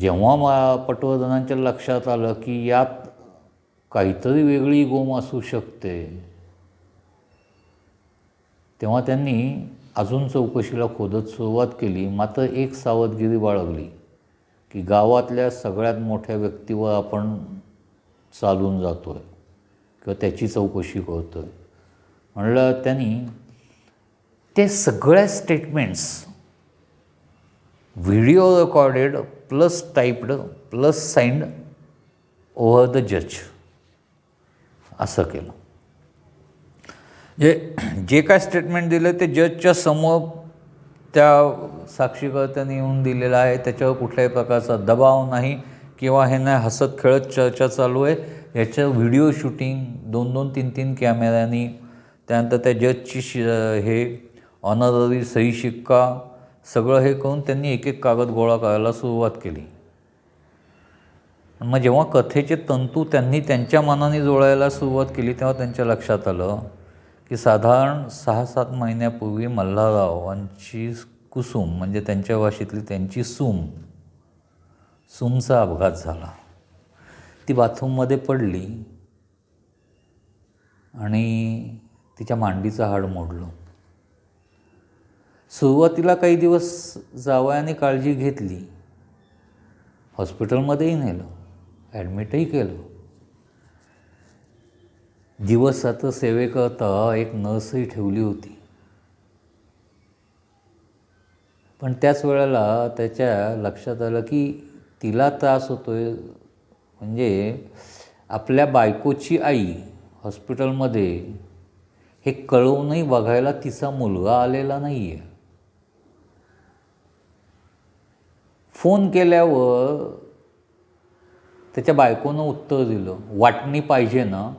जेव्हा मा पटवर्धनांच्या लक्षात आलं की यात काहीतरी वेगळी गोम असू शकते तेव्हा त्यांनी अजून चौकशीला खोदत सुरुवात केली. मात्र एक सावधगिरी बाळगली की गावातल्या सगळ्यात मोठ्या व्यक्तीवर आपण चालून जातो आहे किंवा त्याची चौकशी करतो आहे म्हणलं त्यांनी ते सगळ्या statements video recorded plus typed plus signed over the जज असं केलं. जे जे काय स्टेटमेंट दिलं ते जजच्या समोर त्या साक्षीकर्त्यांनी येऊन दिलेलं आहे. त्याच्यावर कुठल्याही प्रकारचा दबाव नाही किंवा हे नाही हसत खेळत चर्चा चालू आहे. याचं व्हिडिओ शूटिंग दोन दोन तीन तीन कॅमेऱ्यांनी त्यानंतर त्या जजची शि हे ऑनररी सही शिक्का. सगळं हे करून त्यांनी एक एक कागद गोळा करायला सुरुवात केली. मग जेव्हा कथेचे तंतू त्यांनी त्यांच्या मनाने जोडायला सुरुवात केली तेव्हा त्यांच्या लक्षात आलं की साधारण सहा सात महिन्यापूर्वी मल्हाररावांची कुसुम म्हणजे त्यांच्या भाषेतली त्यांची सूम सूमचा अपघात झाला. ती बाथरूममध्ये पडली आणि तिच्या मांडीचं हाड मोडलं. सुरुवातीला काही दिवस जावयाने काळजी घेतली. हॉस्पिटलमध्येही नेलं. ॲडमिटही केलं. दिवसाचं सेवेकरता एक नर्सही ठेवली होती. पण त्याच वेळेला त्याच्या लक्षात आलं की तिला त्रास होतो आहे म्हणजे आपल्या बायकोची आई हॉस्पिटलमध्ये हे कळवूनही बघायला तिचा मुलगा आलेला नाही आहे फोन केल्यावर त्याच्या बायकोनं उत्तर दिलं वाटणी पाहिजे ना.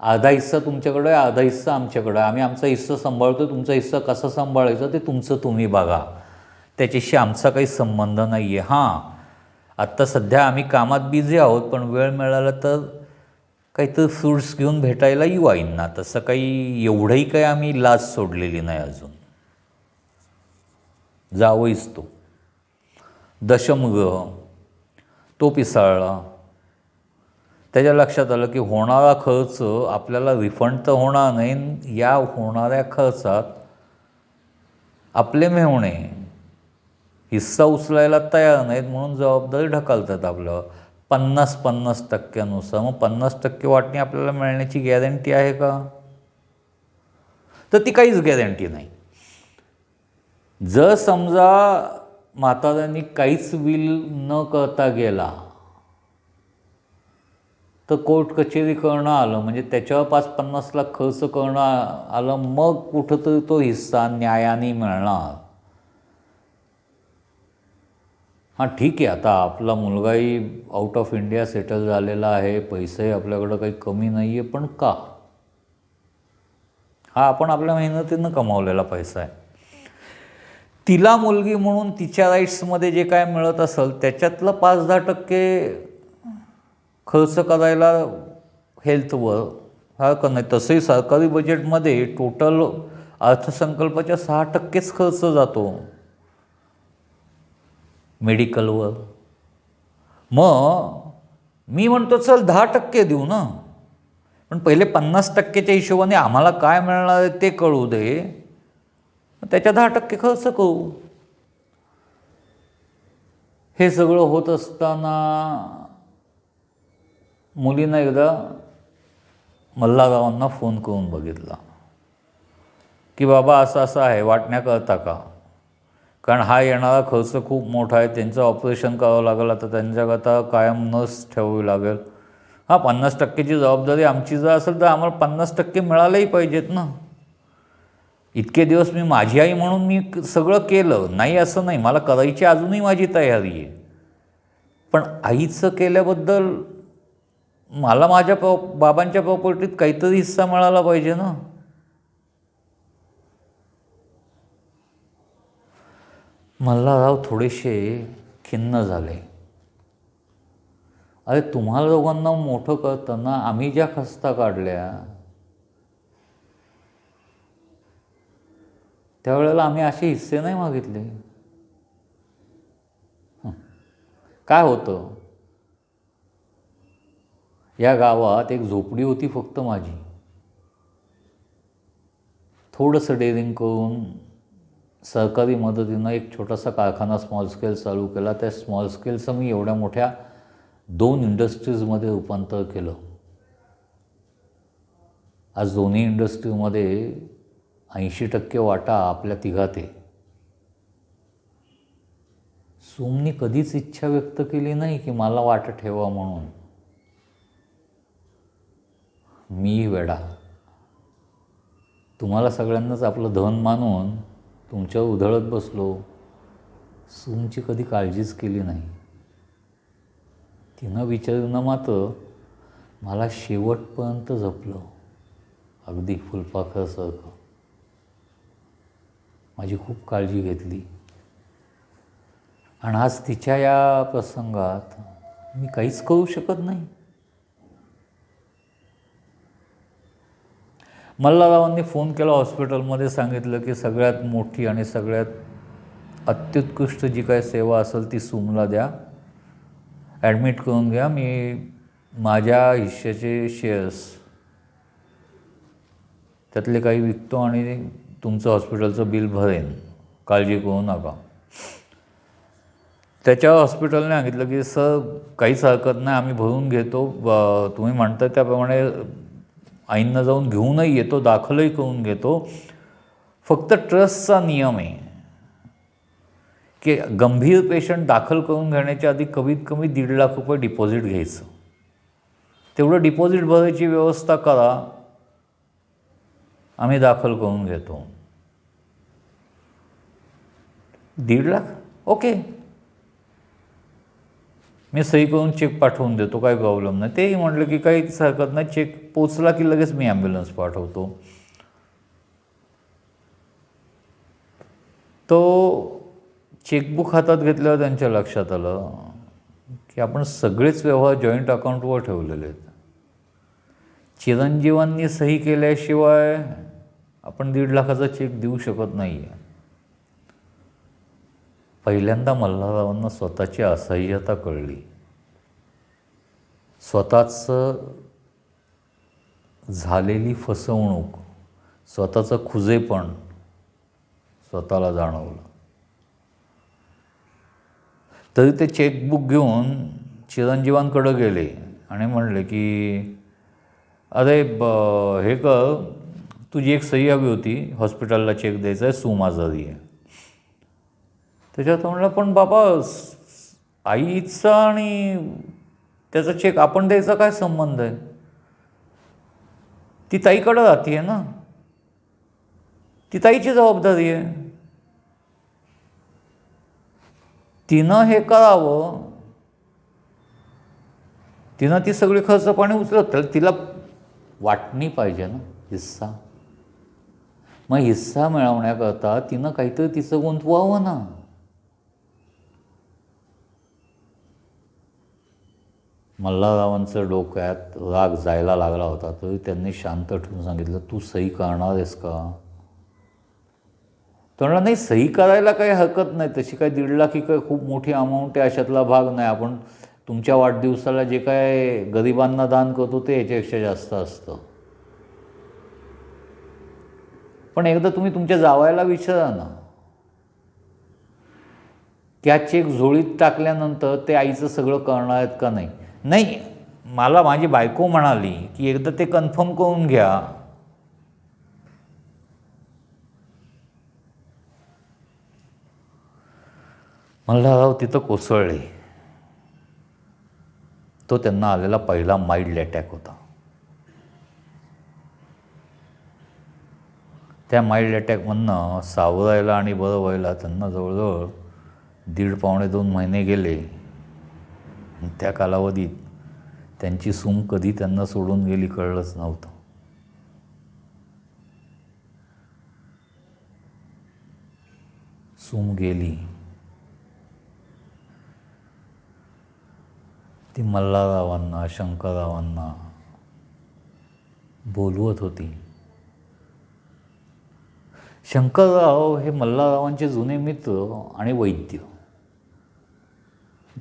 अर्धा हिस्सा तुमच्याकडं आहे अर्धा हिस्सा आमच्याकडं आहे. आम्ही आमचा हिस्सा सांभाळतो तुमचा हिस्सा कसा सांभाळायचा ते तुमचं तुम्ही बघा. त्याच्याशी आमचा काही संबंध नाही आहे हां आत्ता सध्या आम्ही कामात बिझी आहोत पण वेळ मिळाला तर काहीतरी फ्रूट्स घेऊन भेटायला येऊ आईंना. तसं काही एवढंही काही आम्ही लाज सोडलेली नाही अजून. जावईच तो. दशमग्रह तो पिसाळला. त्याच्या लक्षात आलं की होणारा खर्च आपल्याला रिफंड तर होणार नाही या होणाऱ्या खर्चात आपले मेहणे हिस्सा उचलायला तयार नाहीत म्हणून जबाबदारी ढकलतात आपलं. पन्नास पन्नास टक्क्यानुसार मग पन्नास टक्के वाटणी आपल्याला मिळण्याची गॅरंटी आहे का? तर ती काहीच गॅरंटी नाही. जर समजा म्हाताऱ्यांनी काहीच विल न करता गेला तर कोर्ट कचेरी करणं आलं. म्हणजे त्याच्यावर पाच पन्नास लाख खर्च करणं आलं मग कुठंतरी तो हिस्सा न्यायाने मिळणार. हां ठीक आहे. आता आपला मुलगाही आउट ऑफ इंडिया सेटल झालेला आहे. पैसेही आपल्याकडं काही कमी नाही आहे पण का? हा आपण आपल्या मेहनतीनं कमावलेला पैसा आहे. तिला मुलगी म्हणून तिच्या राईट्समध्ये जे काय मिळत असेल त्याच्यातलं पाच दहा टक्के खर्च करायला हेल्थवर हरकत नाही? तसंही सरकारी बजेटमध्ये टोटल अर्थसंकल्पाच्या सहा टक्केच खर्च जातो. मेडिकलवर मग मी म्हणतो चल दहा टक्के देऊ ना. पण पहिले पन्नास टक्केच्या हिशोबाने आम्हाला काय मिळणार आहे ते कळू दे. त्याच्या दहा टक्के खर्च करू. हे सगळं होत असताना मुलींना एकदा मल्लारावांना फोन करून बघितला. की बाबा असं असं आहे वाटण्या करता का? कारण हा येणारा खर्च खूप मोठा आहे त्यांचं ऑपरेशन करावं लागेल आता त्यांच्याकरता कायम नस ठेवावी लागेल. हा पन्नास टक्केची जबाबदारी आमची जर असेल तर आम्हाला पन्नास टक्के मिळालंही पाहिजेत ना. इतके दिवस मी माझी आई म्हणून मी सगळं केलं. नाही असं नाही. मला करायची अजूनही माझी तयारी आहे. पण आईचं केल्याबद्दल मला माझ्या प्रॉ बाबांच्या प्रॉपर्टीत काहीतरी हिस्सा मिळाला पाहिजे ना. मल्हारराव थोडेसे खिन्न झाले. अरे तुम्हाला दोघांना मोठं करताना आम्ही ज्या खस्ता काढल्या त्यावेळेला आम्ही असे हिस्से नाही मागितले. काय होतं? या गावात एक झोपडी होती फक्त माझी. थोडंसं डेअरिंग करून सरकारी मदतीनं एक छोटासा कारखाना स्मॉल स्केल चालू केला. त्या स्मॉल स्केलचं मी एवढ्या मोठ्या दोन इंडस्ट्रीजमध्ये रूपांतर केलं. आज दोन्ही इंडस्ट्रीमध्ये ऐंशी टक्के वाटा आपल्या तिघात. आहे सोमनी कधीच इच्छा व्यक्त केली नाही की मला वाटा ठेवा म्हणून. मी वेडा. तुम्हाला सगळ्यांनाच आपलं धन मानून तुमच्या उधळत बसलो. सूमची कधी काळजीच केली नाही. तिनं विचारणं मात्र मला शेवटपर्यंत जपलं. अगदी फुलपाखरासारखं. माझी खूप काळजी घेतली. आणि आज तिच्या या प्रसंगात मी काहीच करू शकत नाही. मल्लारावांनी फोन केला हॉस्पिटलमध्ये सांगितलं की सगळ्यात मोठी आणि सगळ्यात अत्युत्कृष्ट जी काय सेवा असेल ती सुमला द्या. ॲडमिट करून घ्या. मी माझ्या हिश्श्याचे शेअर्स त्यातले काही विकतो आणि तुमचं हॉस्पिटलचं बिल भरेन. काळजी करू नका. त्याच्या हॉस्पिटलने सांगितलं की सर काहीच हरकत नाही आम्ही भरून घेतो. तुम्ही म्हणता त्याप्रमाणे आईंना जाऊन घेऊनही येतो दाखलही करून घेतो. फक्त ट्रस्टचा नियम आहे की गंभीर पेशंट दाखल करून घेण्याच्या आधी कमीत कमी दीड लाख रुपये डिपॉझिट घ्यायचं. तेवढं डिपॉझिट भरायची व्यवस्था करा. आम्ही दाखल करून घेतो. दीड लाख? ओके. मी सही करून चेक पाठवून देतो काही प्रॉब्लेम नाही. तेही म्हटलं की काहीच हरकत नाही चेक पोचला की लगेच मी ॲम्ब्युलन्स पाठवतो. तो चेकबुक हातात घेतल्यावर त्यांच्या लक्षात आलं की आपण सगळेच व्यवहार जॉईंट अकाउंटवर ठेवलेले आहेत. चिरंजीवांनी सही केल्याशिवाय आपण दीड लाखाचा चेक देऊ शकत नाही आहे पहिल्यांदा मल्हाररावांना स्वतःची असह्यता कळली. स्वतःचं झालेली फसवणूक स्वतःचं खुजेपण स्वतःला जाणवलं. तरी ते चेकबुक घेऊन चिरंजीवांकडं गेले आणि म्हणले की अरे ब हे कर तुझी एक सही हवी होती हॉस्पिटलला चेक द्यायचा आहे सू आजारी आहे. त्याच्यात म्हणलं पण बाबा आईचा आणि त्याचा चेक आपण द्यायचा काय संबंध आहे? ती ताईकडं राहते ना. ती ताईची जबाबदारी आहे. तिनं हे करावं. तिनं ती सगळी खर्च पाणी उचलत तर तिला वाटणी पाहिजे ना हिस्सा. मग हिस्सा मिळवण्याकरता तिनं काहीतरी तिचं गुंतवावं ना. मल्हाररावांचं डोक्यात राग जायला लागला होता तरी त्यांनी शांत ठेवून सांगितलं तू सही करणार आहेस का? तो म्हणला नाही सही करायला काही हरकत नाही. तशी काय दीड लाख ही काय खूप मोठी अमाऊंट आहे अशातला भाग नाही. आपण तुमच्या वाढदिवसाला जे काय गरिबांना दान करतो ते याच्यापेक्षा जास्त असतं. पण एकदा तुम्ही तुमच्या जावायला विचारा ना. त्या चेक झोळीत टाकल्यानंतर ते आईचं सगळं करणार आहेत का नाही? नाही मला माझी बायको म्हणाली की एकदा ते कन्फर्म करून घ्या. मल्हारराव तिथं कोसळले. तो त्यांना आलेला पहिला माइल्ड अटॅक होता. त्या माइल्ड अटॅकमधनं सावरायला आणि बरं व्हायला त्यांना जवळजवळ दीड पावणे दोन महिने गेले. त्या कालावधीत त्यांची सूम कधी त्यांना सोडून गेली कळलंच नव्हतं. सूम गेली. ती मल्हाररावांना शंकररावांना बोलवत होती. शंकरराव हे मल्हाररावांचे जुने मित्र आणि वैद्य.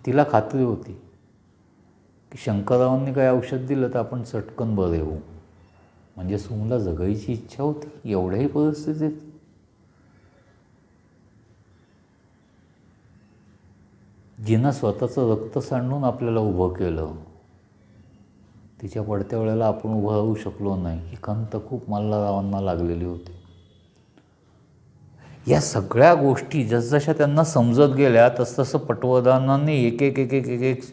तिला खात्री होती की शंकररावांनी काही औषध दिलं तर आपण चटकन बरे होऊ. म्हणजे सुमला जगायची इच्छा होती एवढ्याही परिस्थितीत. जिनं स्वतःचं रक्त सांडून आपल्याला उभं केलं तिच्या पडत्या वेळेला आपण उभं राहू शकलो नाही ही खंत खूप मल्हाररावांना लागलेली होती. या सगळ्या गोष्टी जसजशा त्यांना समजत गेल्या तसतसं पटवर्धनांनी एक एक एक एक एक एक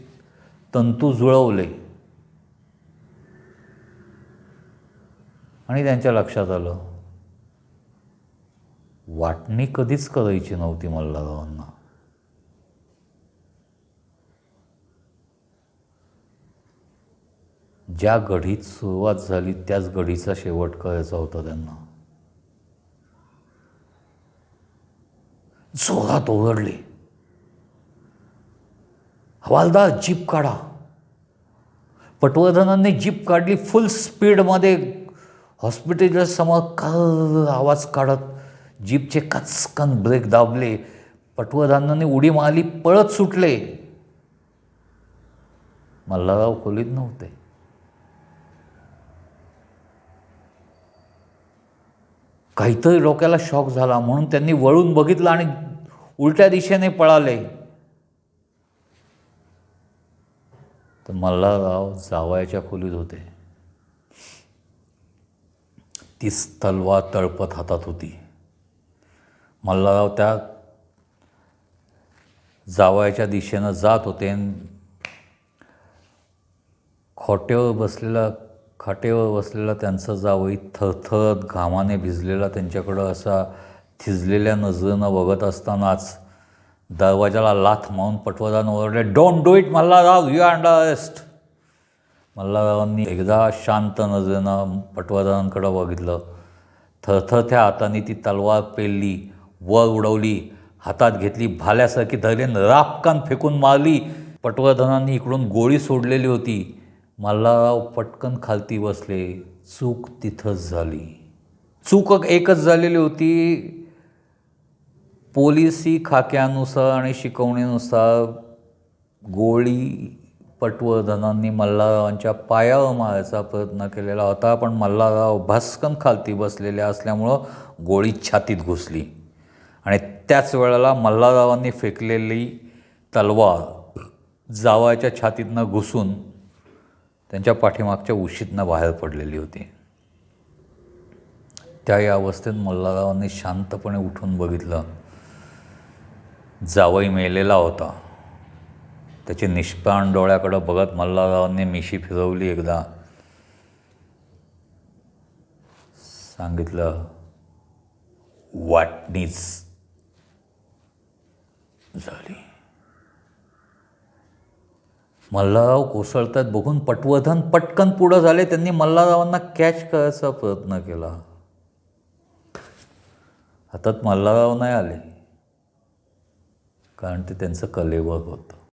तंतू जुळवले. आणि त्यांच्या लक्षात आलं वाटणी कधीच करायची नव्हती मल्हाररावांना. ज्या गढीत सुरुवात झाली त्याच गढीचा शेवट करायचा होता त्यांना. जोरात ओरडले. हवालदार जीप काढा. पटवर्धनांनी जीप काढली फुल स्पीडमध्ये हॉस्पिटलच्या समोर काल आवाज काढत जीपचे कचकन ब्रेक दाबले. पटवर्धनांनी उडी मारली पळत सुटले. मल्हारराव खोलीत नव्हते. काहीतरी डोक्याला शॉक झाला म्हणून त्यांनी वळून बघितलं आणि उलट्या दिशेने पळाले. तर मल्हारराव जावयाच्या खोलीत होते. ती तलवार तळपत हातात होती. मल्हारराव त्या जावयाच्या दिशेनं जात होते. अन खोट्यावर बसलेला खाटेवर बसलेला त्यांचा जावई थरथरत घामाने भिजलेला त्यांच्याकडं असा थिजलेल्या नजरेनं बघत असतानाच दरवाजाला लाथ मारून पटवदान ओरडले don't do it Malharrao you under arrest मल्हाररावांनी एकदा शांत नजरेनं पटवर्धनांकडं बघितलं. थरथरत्या हाताने ती तलवार पेलली वर उडवली हातात घेतली भाल्यासारखी धरलीन रापकान फेकून मारली. पटवर्धनांनी इकडून गोळी सोडलेली होती. मल्हारराव पटकन खालती बसले. चूक तिथंच झाली. चूक एकच झालेली होती. पोलिसी खाक्यानुसार आणि शिकवणीनुसार गोळी पटवर्धनांनी मल्हारावांच्या पायावर मारायचा प्रयत्न केलेला होता पण मल्हारराव भास्कन खालती बसलेले असल्यामुळं गोळी छातीत घुसली. आणि त्याच वेळेला मल्हाररावांनी फेकलेली तलवार जावायच्या छातीतनं घुसून त्यांच्या पाठीमागच्या उशीतनं बाहेर पडलेली होती. त्या या अवस्थेत मल्हाररावांनी शांतपणे उठून बघितलं. जावई मेलेला होता. त्याचे निष्पाण डोळ्याकडं बघत मल्हाररावांनी मिशी फिरवली एकदा. सांगितलं वाटणीच झाली. मल्हारराव कोसळतात बघून पटवर्धन पटकन पुढं झाले. त्यांनी मल्हाररावांना कॅच करायचा प्रयत्न केला. हातात मल्हारराव नाही आले. कारण ते त्यांचं कलेवर होतं.